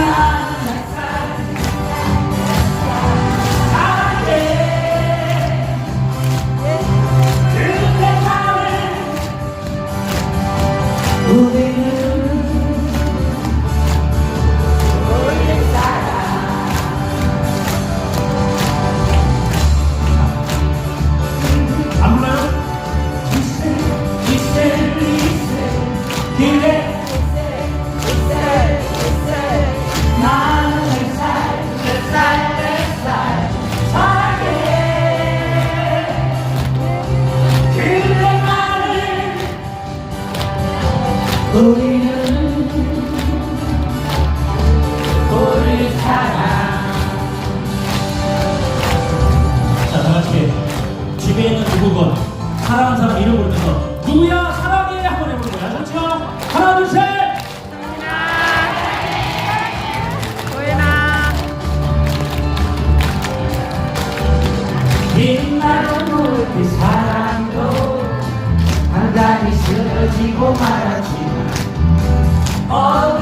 안 우리는 우리 사랑 자, 다 같이 집에 있는 누구건 사랑하는 사람 이름 부르면서 누구야 사랑해 한번 해보는 거야. 그렇죠? 하나 둘 셋. 빛나는 우리 사랑도 한간히 쓰러지고만 아.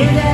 Give